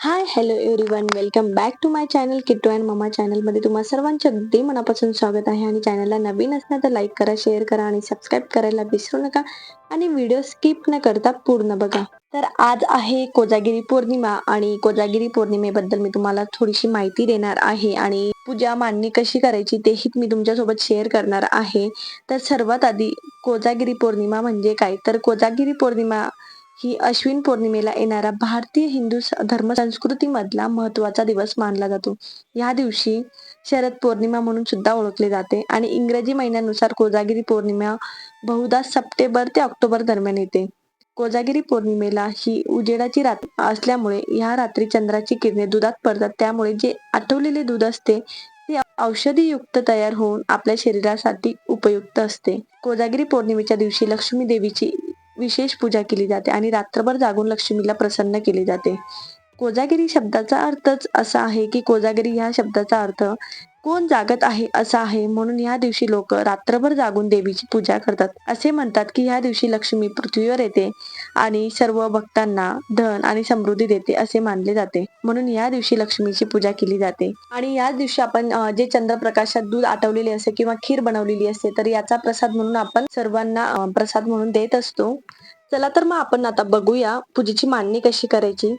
Hi hello everyone welcome back to my channel Kittu and mama चॅनलमध्ये तुम्हा सर्वांचे अगदी मनापासून स्वागत आहे आणि चॅनलला नवीन असणार तर लाईक करा शेअर करा आणि सबस्क्राईब करायला विसरू नका आणि व्हिडिओ स्किप न करता पूर्ण बघा. तर आज आहे कोजागिरी पौर्णिमा आणि कोजागिरी पौर्णिमेबद्दल मी तुम्हाला थोडीशी माहिती देणार आहे आणि पूजा मांडणी कशी करायची तेही मी तुमच्यासोबत शेअर करणार आहे. तर सर्वात आधी कोजागिरी पौर्णिमा म्हणजे काय? तर कोजागिरी पौर्णिमा ही अश्विन पौर्णिमेला येणारा भारतीय हिंदू धर्म संस्कृतीमधला महत्त्वाचा दिवस मानला जातो. या दिवशी शरद पौर्णिमा म्हणून सुद्धा ओळखले जाते आणि इंग्रजी महिन्यानुसार कोजागिरी पौर्णिमा बहुधा सप्टेंबर ते ऑक्टोबर दरम्यान येते. कोजागिरी पौर्णिमेला ही उजेडाची रात्र असल्यामुळे ह्या रात्री चंद्राची किरणे दुधात पडतात. त्यामुळे जे आठवलेले दूध असते ते औषधी युक्त तयार होऊन आपल्या शरीरासाठी उपयुक्त असते. कोजागिरी पौर्णिमेच्या दिवशी लक्ष्मी देवीची विशेष पूजा केली जाते आणि रात्रभर जागून लक्ष्मीला प्रसन्न केले जाते. कोजागिरी शब्दाचा अर्थच असा आहे की कोजागिरी ह्या शब्दाचा अर्थ कोण जागत आहे असा आहे म्हणून या दिवशी लोक रात्रभर जागून देवीची पूजा करतात. असे म्हणतात की या दिवशी लक्ष्मी पृथ्वीवर येते आणि सर्व भक्तांना धन आणि समृद्धी देते असे मानले जाते. म्हणून या दिवशी लक्ष्मीची पूजा केली जाते. आणि याच दिवशी आपण जे चंद्रप्रकाशात दूध आटवलेले असते किंवा खीर बनवलेली असते तर याचा प्रसाद म्हणून आपण सर्वांना प्रसाद म्हणून देत असतो. चला तर मग आपण आता बघूया पूजेची मांडणी कशी करायची.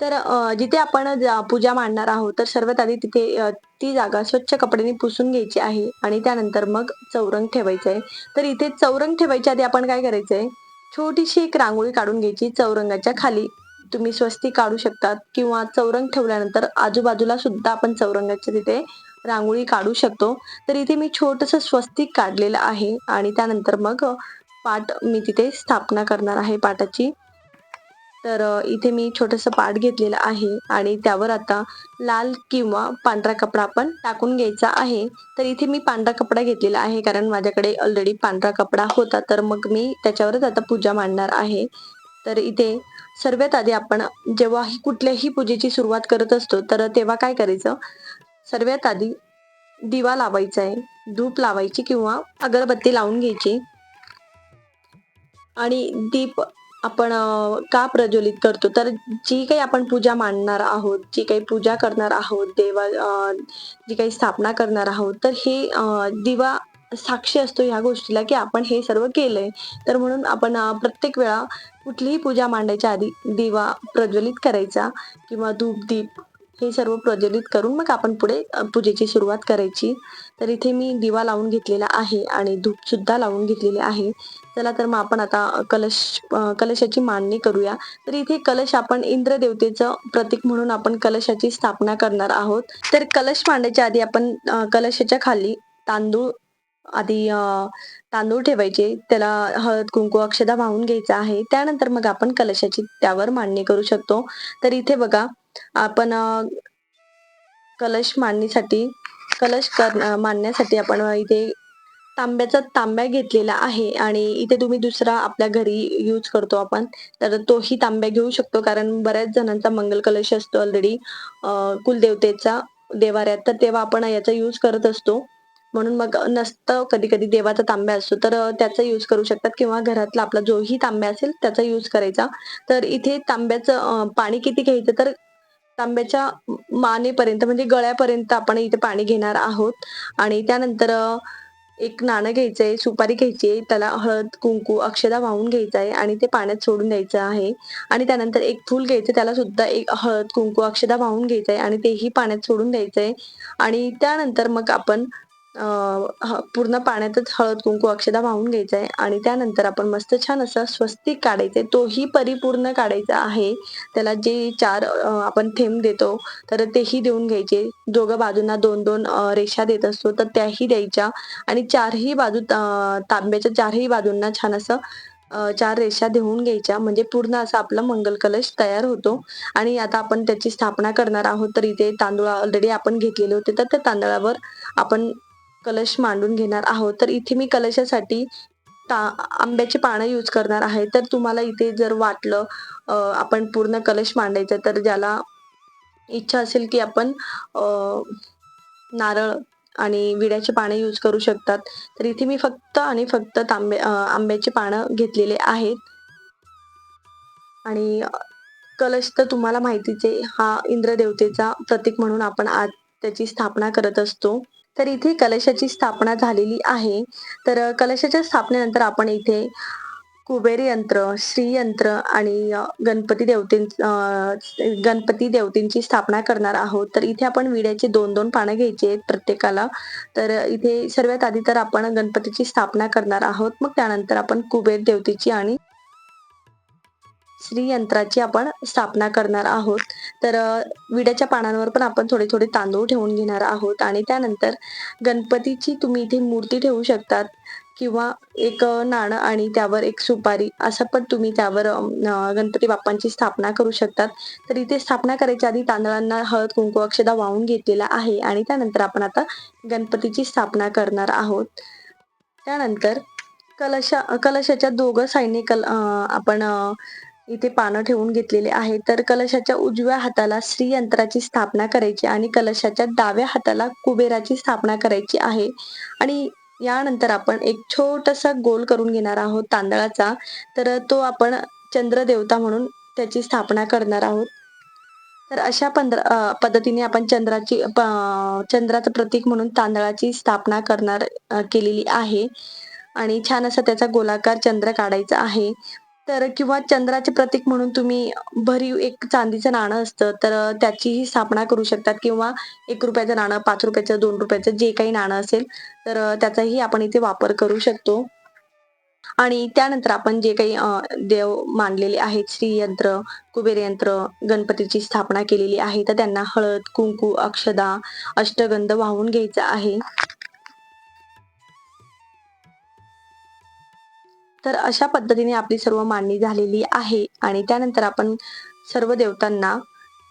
तर जिथे आपण जा- पूजा मांडणार आहोत तर सर्वात आधी तिथे ती जागा स्वच्छ कपड्याने पुसून घ्यायची आहे आणि त्यानंतर मग चौरंग ठेवायचं आहे तर इथे चौरंग ठेवायच्या आधी आपण काय करायचंय? छोटीशी एक रांगोळी काढून घ्यायची चौरंगाच्या खाली. तुम्ही स्वस्ती काढू शकतात किंवा चौरंग ठेवल्यानंतर आजूबाजूला सुद्धा आपण चौरंगाच्या तिथे रांगोळी काढू शकतो. तर इथे मी छोटस स्वस्तिक काढलेलं आहे आणि त्यानंतर मग पाट मी तिथे स्थापना करणार आहे पाटाची. तर इथे मी छोटस पाट घेतलेलं आहे आणि त्यावर आता लाल किंवा पांढरा कपडा आपण टाकून घ्यायचा आहे. तर इथे मी पांढरा कपडा घेतलेला आहे कारण माझ्याकडे ऑलरेडी पांढरा कपडा होता. तर मग मी त्याच्यावरच आता पूजा मांडणार आहे. तर इथे सर्वात आधी आपण जेव्हाही कुठल्याही पूजेची सुरुवात करत असतो तर तेव्हा काय करायचं? सर्वात आधी दिवा लावायचा आहे. धूप लावायची किंवा अगरबत्ती लावून घ्यायची. आणि दीप आपण का प्रज्वलित करतो? तर जी काही आपण पूजा मांडणार आहोत जी काही पूजा करणार आहोत देवा जी काही स्थापना करणार आहोत तर हे दिवा साक्षी असतो ह्या गोष्टीला की आपण हे सर्व केलंय. तर म्हणून आपण प्रत्येक वेळा कुठलीही पूजा मांडायच्या आधी दिवा प्रज्वलित करायचा किंवा धूप दीप हे सर्व प्रज्वलित करून मग आपण पुढे पूजेची सुरुवात करायची. तर इथे मी दिवा लावून घेतलेला आहे आणि धूप सुद्धा लावून घेतलेले आहे. चला तर मग आपण आता कलश कलशाची मांडणी करूया. तर इथे कलश आपण इंद्रदेवतेचं प्रतीक म्हणून आपण कलशाची स्थापना करणार आहोत. तर कलश मांडायच्या आधी आपण कलशाच्या खाली तांदूळ आधी तांदूळ ठेवायचे. त्याला हळद कुंकू अक्षदा वाहून घ्यायचा आहे. त्यानंतर मग आपण कलशाची त्यावर मांडणी करू शकतो. तर इथे बघा आपण कलश मांडणीसाठी कलश कर मांडण्यासाठी आपण इथे तांब्याचा तांब्या घेतलेला आहे आणि इथे तुम्ही दुसरा आपल्या घरी यूज करतो आपण. तर तोही तांब्या घेऊ शकतो कारण बऱ्याच जणांचा मंगल कलश असतो ऑलरेडी कुलदेवतेचा देवाऱ्यात. तर तेव्हा आपण याचा यूज करत असतो. म्हणून मग नसतं कधी कधी देवाचा तांब्या असतो. तर त्याचा यूज करू शकतात किंवा घरातला आपला जोही तांब्या असेल त्याचा यूज करायचा. तर इथे तांब्याचं पाणी किती घ्यायचं तर तांब्याच्या मानेपर्यंत म्हणजे गळ्यापर्यंत आपण इथे पाणी घेणार आहोत. आणि त्यानंतर एक नाणं घ्यायचंय सुपारी घ्यायची आहे त्याला हळद कुंकू अक्षदा वाहून घ्यायचं आहे आणि ते पाण्यात सोडून द्यायचं आहे. आणि त्यानंतर एक फूल घ्यायचं त्याला सुद्धा एक हळद कुंकू अक्षदा वाहून घ्यायचं आहे आणि तेही पाण्यात सोडून द्यायचं आहे आणि त्यानंतर मग आपण पूर्ण पाण्यातच हळद कुंकू अक्षदा वाहून घ्यायचा आहे आणि त्यानंतर आपण मस्त छान असा स्वस्तिक काढायचा आहे तोही परिपूर्ण काढायचा आहे. त्याला जे चार आपण थेंब देतो तर तेही देऊन घ्यायचे. दोघं बाजूंना दोन दोन रेषा देत असतो तर त्याही द्यायच्या. आणि चारही बाजू तांब्याच्या चारही बाजूंना छान असं चार रेषा देऊन घ्यायच्या. म्हणजे पूर्ण असा आपला मंगल कलश तयार होतो. आणि आता आपण त्याची स्थापना करणार आहोत तर इथे तांदूळ ऑलरेडी आपण घेतलेले होते तर त्या तांदळावर आपण कलश मांडून घेणार आहोत. तर इथे मी कलशासाठी ता आंब्याची पानं यूज करणार आहे. तर तुम्हाला इथे जर वाटलं आपण पूर्ण कलश मांडायचं तर ज्याला इच्छा असेल की आपण नारळ आणि विड्याचे पाने यूज करू शकतात. तर इथे मी फक्त आणि फक्त तांबे आंब्याचे पानं घेतलेले आहेत. आणि कलश तर तुम्हाला माहितीच आहे हा इंद्रदेवतेचा प्रतीक म्हणून आपण आज त्याची स्थापना करत असतो. तर इथे कलशाची स्थापना झालेली आहे. तर कलशाच्या स्थापनेनंतर आपण इथे कुबेर यंत्र श्रीयंत्र आणि गणपती देवतीं गणपती देवतींची स्थापना करणार आहोत. तर इथे आपण विड्याचे दोन दोन पानं घ्यायचे आहेत प्रत्येकाला. तर इथे सर्वात आधी तर आपण गणपतीची स्थापना करणार आहोत. मग त्यानंतर आपण कुबेर देवतेची आणि श्रीयंत्राची आपण स्थापना करणार आहोत. तर विड्याच्या पानांवर पण आपण थोडे थोडे तांदूळ ठेवून घेणार आहोत आणि त्यानंतर गणपतीची तुम्ही इथे मूर्ती ठेवू शकतात किंवा एक नाणं आणि त्यावर एक सुपारी असं पण तुम्ही त्यावर गणपती बाप्पांची स्थापना करू शकतात. तर इथे स्थापना करायच्या आधी तांदळांना हळद कुंकू अक्षदा वाहून घेतलेला आहे आणि त्यानंतर आपण आता गणपतीची स्थापना करणार आहोत. त्यानंतर कलशा कलशाच्या दोघं साईडने कल आपण इथे पानं ठेवून घेतलेले आहे. तर कलशाच्या उजव्या हाताला श्रीयंत्राची स्थापना करायची आणि कलशाच्या डाव्या हाताला कुबेराची स्थापना करायची आहे. आणि यानंतर आपण एक छोटासा गोल करून घेणार आहोत तांदळाचा. तर तो आपण चंद्रदेवता म्हणून त्याची स्थापना करणार आहोत. तर अशा पंधरा पद्धतीने आपण चंद्राची प- चंद्राचं प्रतीक म्हणून तांदळाची स्थापना करणार केलेली आहे. आणि छान असा त्याचा गोलाकार चंद्र काढायचा आहे. तर किंवा चंद्राचे प्रतीक म्हणून तुम्ही भरीव एक चांदीचं नाणं असतं तर त्याचीही स्थापना करू शकतात. किंवा एक रुपयाचं नाणं पाच रुपयाचं दोन रुपयाचं जे काही नाणं असेल तर त्याचाही आपण इथे वापर करू शकतो. आणि त्यानंतर आपण जे काही देव मानलेले आहेत श्रीयंत्र कुबेर यंत्र गणपतीची स्थापना केलेली आहे तर त्यांना हळद कुंकू अक्षदा अष्टगंध वाहून घ्यायचा आहे. तर अशा पद्धतीने आपली सर्व मांडणी झालेली आहे आणि त्यानंतर आपण सर्व देवतांना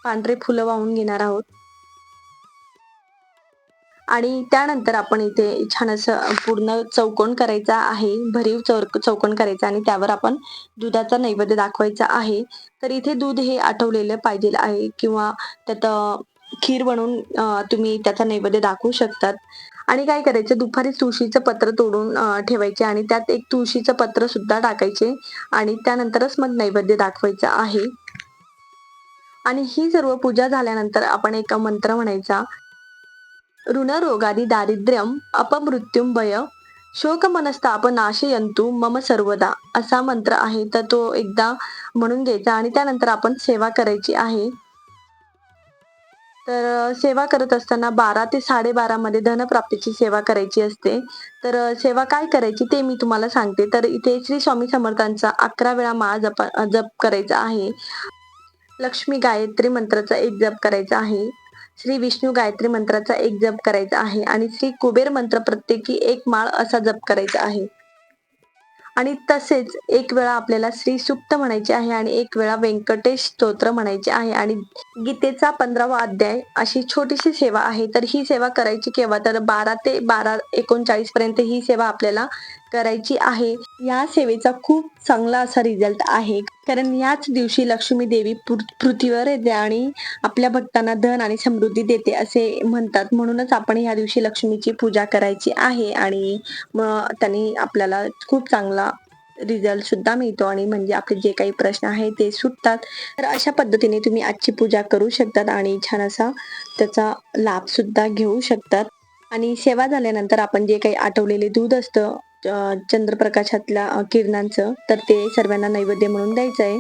पांढरे फुलं वाहून घेणार आहोत. आणि त्यानंतर आपण इथे छान असं पूर्ण चौकोन करायचा आहे भरीव चौक चौकोन करायचा आणि त्यावर आपण दुधाचा नैवेद्य दाखवायचा आहे. तर इथे दूध हे आठवलेलं पाहिजे आहे किंवा त्यात खीर बनवून तुम्ही त्याचा नैवेद्य दाखवू शकतात. आणि काय करायचं दुपारी तुळशीचं पत्र तोडून ठेवायचे आणि त्यात एक तुळशीचं पत्र सुद्धा टाकायचे आणि त्यानंतरच मग नैवेद्य दाखवायचं आहे. आणि ही सर्व पूजा झाल्यानंतर आपण एक मंत्र म्हणायचा. ऋणरोगादी दारिद्र्यम अपमृत्युम भय शोक मनस्ताप नाशयंतु मम सर्वदा असा मंत्र आहे. तर तो एकदा म्हणून घ्यायचा आणि त्यानंतर आपण सेवा करायची आहे. तर सेवा करत असताना बारा ते साडेबारा मध्ये धनप्राप्तीची सेवा करायची असते. तर सेवा काय करायची ते मी तुम्हाला सांगते. तर इथे श्री स्वामी समर्थांचा अकरा वेळा माळा जप जप करायचा आहे. लक्ष्मी गायत्री मंत्राचा एक जप करायचा आहे. श्री विष्णू गायत्री मंत्राचा एक जप करायचा आहे. आणि श्री कुबेर मंत्र प्रत्येकी एक माळ असा जप करायचा आहे. आणि तसेच एक वेळा आपल्याला श्री सुक्त म्हणायचे आहे आणि एक वेळा व्यंकटेश स्तोत्र म्हणायचे आहे. आणि गीतेचा पंधरावा अध्याय अशी छोटीशी सेवा आहे. तर ही सेवा करायची केव्हा? तर बारा ते बारा एकोणचाळीस पर्यंत ही सेवा आपल्याला करायची आहे. या सेवेचा खूप चांगला असा रिझल्ट आहे. कारण याच दिवशी लक्ष्मी देवी पृथ्वीवर येते आणि आपल्या भक्तांना धन आणि समृद्धी देते असे म्हणतात. म्हणूनच आपण या दिवशी लक्ष्मीची पूजा करायची आहे आणि मग त्यांनी आपल्याला खूप चांगला रिझल्ट सुद्धा मिळतो आणि म्हणजे आपले जे काही प्रश्न आहेत ते सुटतात. तर अशा पद्धतीने तुम्ही आजची पूजा करू शकतात आणि छान असा त्याचा लाभ सुद्धा घेऊ शकतात. आणि सेवा झाल्यानंतर आपण जे काही आठवलेले दूध असतं चंद्रप्रकाशातल्या किरणांचं तर ते सर्वांना नैवेद्य म्हणून द्यायचं आहे.